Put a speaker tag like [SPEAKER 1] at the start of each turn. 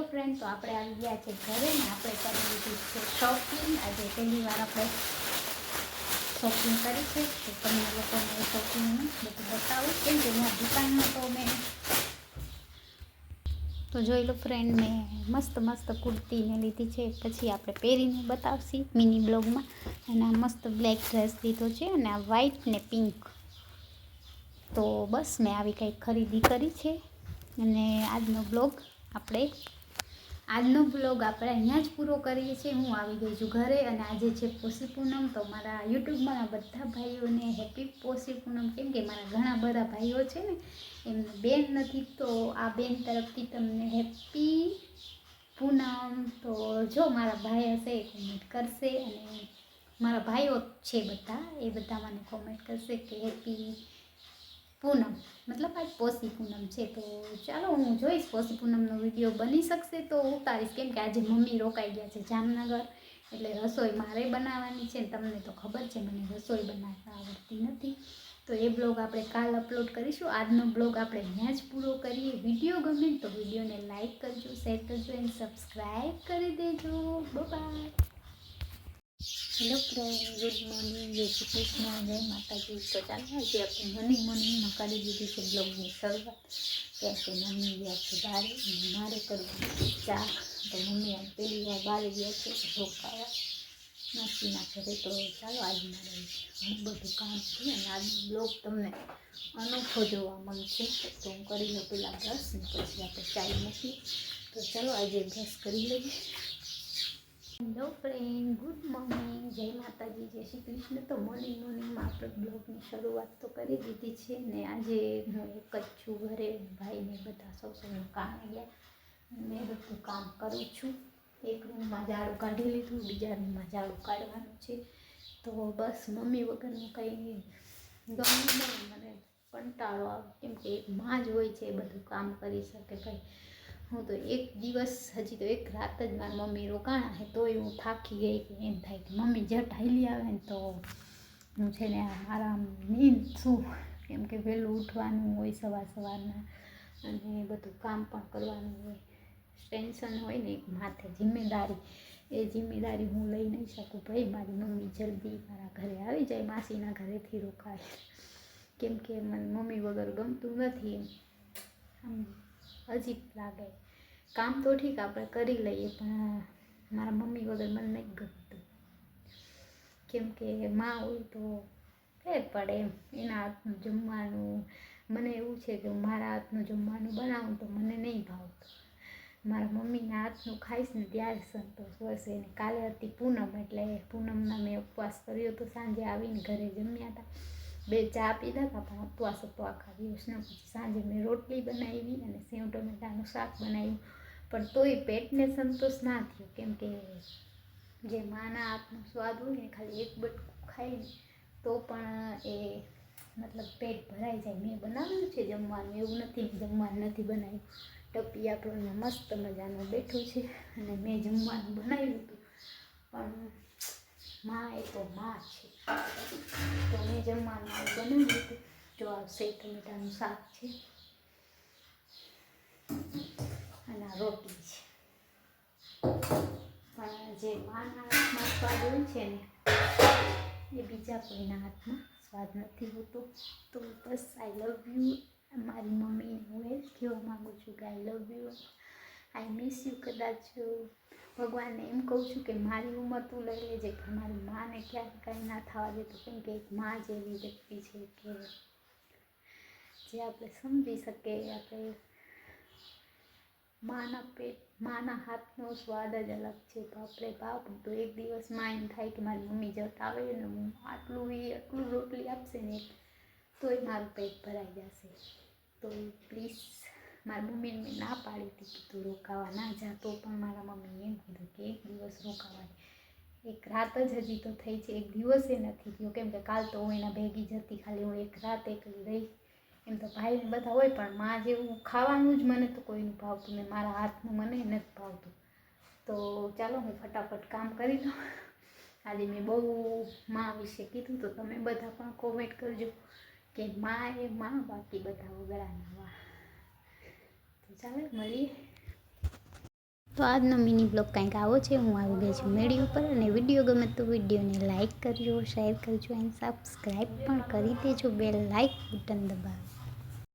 [SPEAKER 1] Hello friend તો આપણે આવી ગયા છે ઘરે ને આપણે કરી લીધી છે શોપિંગ આજે પહેલી વાર આપણે શોપિંગ કરી છે. તો તમને લોકોને શોપિંગનું બધું બતાવું. કેમ કે અહીંયા દુકાનમાં તો મેં તો જોઈ લો ફ્રેન્ડ મેં મસ્ત મસ્ત કુર્તીને લીધી છે. પછી આપણે પહેરીને બતાવશી મિની બ્લોગમાં અને આ મસ્ત બ્લેક ડ્રેસ લીધો છે અને આ વ્હાઈટ ને પિંક તો બસ મેં આવી કંઈક ખરીદી કરી છે. અને આજનો બ્લોગ આપણે આજનો બ્લોગ આપણે અહીંયા જ પૂરો કરીએ છીએ. હું આવી ગઈ છું ઘરે અને આજે છે પોષી પૂનમ. તો મારા યુટ્યુબમાં બધા ભાઈઓને હેપી પોષી પૂનમ. કેમ કે મારા ઘણા બધા ભાઈઓ છે ને, એમને બેન નથી, તો આ બેન તરફથી તમને હેપી પૂનમ. તો જો મારા ભાઈ હશે એ કોમેન્ટ કરશે અને મારા ભાઈઓ છે બધા, એ બધા મને કોમેન્ટ કરશે કે હેપી પૂનમ. મતલબ આજ પોષી પૂનમ છે. તો ચાલો હું જોઈશ પોષી પૂનમનો વીડિયો બની શકશે તો ઉતારીશ. કેમ કે આજે મમ્મી રોકાઈ ગયા છે જામનગર. એટલે રસોઈ મારે બનાવવાની છે તમને તો ખબર છે, મને રસોઈ બનાવતા આવડતી નથી. તો એ બ્લોગ આપણે કાલ અપલોડ કરીશું. આજનો બ્લોગ આપણે ત્યાં જ પૂરો કરીએ. વીડિયો ગમે તો વિડીયોને લાઇક કરજો, શેર કરજો, એન્ડ સબસ્ક્રાઈબ કરી દેજો. Bye hello friend good morning Jai Shri Krishna જય માતાજી તો ચાલો આજે આપણે મોર્નિંગ મોર્નિંગમાં કરી દીધી છે બ્લોગની શરૂઆત. ત્યાં કે મમ્મી ગયા છે બારે અને મારે કરવું ચા. તો મમ્મી આમ પહેલી વાર બારે ગયા છે રોકાવા. નાસીના ઘરે તો ચાલો આજે મારે ઘણું બધું કામ છે અને આજ બ્લોગ તમને અનોખો જોવા મળશે. તો હું કરી લઉં પહેલાં બ્રશ ને પછી આપણે ચાય મૂકી તો ચાલો આજે બ્રશ કરી લઈએ. હેલો ફ્રેન્ડ ગુડ મોર્નિંગ જય માતાજી, જય શ્રી કૃષ્ણ. તો મોર્નિંગ મોર્નિંગમાં આપણે બ્લોગની શરૂઆત તો કરી દીધી છે ને આજે હું એક જ છું ઘરે. ભાઈને બધા સૌ સૌનું કામ ગયા મેં બધું કામ કરું છું. એક રૂમમાં ઝાડું કાઢી લીધું, બીજા રૂમમાં ઝાડું કાઢવાનું છે. તો બસ મમ્મી વગરનું કંઈ ગમે નહીં, મને કંટાળો આવે. કેમ કે એક માં જ હોય છે બધું કામ કરી શકે ભાઈ હું તો એક દિવસ હજી તો એક રાત જ મારી મમ્મી રોકાણા હે, તોય હું થાકી ગઈ કે એમ થાય કે મમ્મી જટ હાલી આવે ને તો હું છે ને મારા નીંદ શું? કેમ કે વહેલું ઉઠવાનું હોય સવાર સવારના અને બધું કામ પણ કરવાનું હોય. ટેન્શન હોય ને એક માથે જિમ્મેદારી. એ જિમ્મેદારી હું લઈ નહીં શકું ભાઈ. મારી મમ્મી જલ્દી મારા ઘરે આવી જાય, માસીના ઘરેથી રોકાય. કેમ કે મને મમ્મી વગર ગમતું નથી આમ અજીબ લાગે. કામ તો ઠીક આપણે કરી લઈએ, પણ મારા મમ્મી વગર મને નહીં ગમતું. કેમ કે માં હોય તો ફેર પડે એમ. એના હાથનું જમવાનું, મને એવું છે કે મારા હાથનું જમવાનું બનાવું તો મને નહીં ભાવતું. મારા મમ્મીના હાથનું ખાઈશ ને ત્યારે સંતોષ વર્ષે ને કાલે હતી પૂનમ, એટલે પૂનમના મેં ઉપવાસ કર્યો તો સાંજે આવીને ઘરે જમ્યા હતા. બે ચા પીધા હતા, પણ ઉપવાસ હતો આખા દિવસનો પછી સાંજે મેં રોટલી બનાવી અને સેવ ટમેટાનું શાક બનાવ્યું. પણ તોય પેટને સંતોષ ના થયો, કેમ કે જે માના હાથનો સ્વાદ હોય ને, ખાલી એક બટકું ખાઈને તો પણ એ મતલબ પેટ ભરાઈ જાય. મેં બનાવ્યું છે જમવાનું, એવું નથી જમવાનું નથી બનાવ્યું. ટપી આપણને મસ્ત મજાનું બેઠું છે અને મેં જમવાનું બનાવ્યું હતું. પણ માં એ તો માં છે. તો મેં જમવાનું બનાવ્યું હતું જો આ સેવ ટમેટાનું શાક છે. અને આ રોટી છે. પણ જે માના હાથમાં સ્વાદ હોય છે ને, એ બીજા કોઈના હાથમાં સ્વાદ નથી હોતો. તો બસ આઈ લવ યુ મારી મમ્મીને હું એ જ કહેવા માગું છું કે I love you I miss you કદાચ ભગવાનને એમ કહું છું કે મારી ઉંમર તું લઈ લેજે, પણ મારી માને ક્યાંક કાંઈ ના થવા દેતો કેમ કે એક મા જેવી વ્યક્તિ છે કે જે આપણે સમજી શકીએ, આપણે માના પેટ, માના હાથનો સ્વાદ જ અલગ છે. બાપરે બાપ તો એક દિવસમાં એમ થાય કે મારી મમ્મી જટ આવે ને હું આટલું એ આટલું રોટલી આપશે ને, તોય મારું પેટ ભરાઈ જશે. તો પ્લીઝ મારી મમ્મીને મેં ના પાડી હતી કે તું રોકાવા ના જા. તો પણ મારા મમ્મીએ એમ કીધું કે એક દિવસ રોકાવાની. એક રાત જ હજી તો થઈ છે. એક દિવસે નથી થયો. કેમ કે કાલ તો હું એના ભેગી જતી ખાલી હું એક રાત એકલી રહી. એમ તો ભાઈ બધા હોય, પણ માં જેવું ખાવાનું જ મને તો કોઈનું ભાવતું ને મારા હાથનું મને નથી ભાવતું. તો ચાલો, હું ફટાફટ કામ કરી દઉં આજે મેં બહુ માં વિશે કીધું, તો તમે બધા પણ કોમેન્ટ કરજો કે માં એ માં બાકી બધા વગડાના વા ચાલો મળીએ. તો આજનો મિની બ્લોગ કંઈક આવો છે, હું આવી ગઈ છું મેળી ઉપર અને વીડિયો ગમે તો વિડીયોને લાઇક કરજો, શેર કરજો અને સબસ્ક્રાઈબ પણ કરી દેજો, બે લાઇક બટન દબાવી.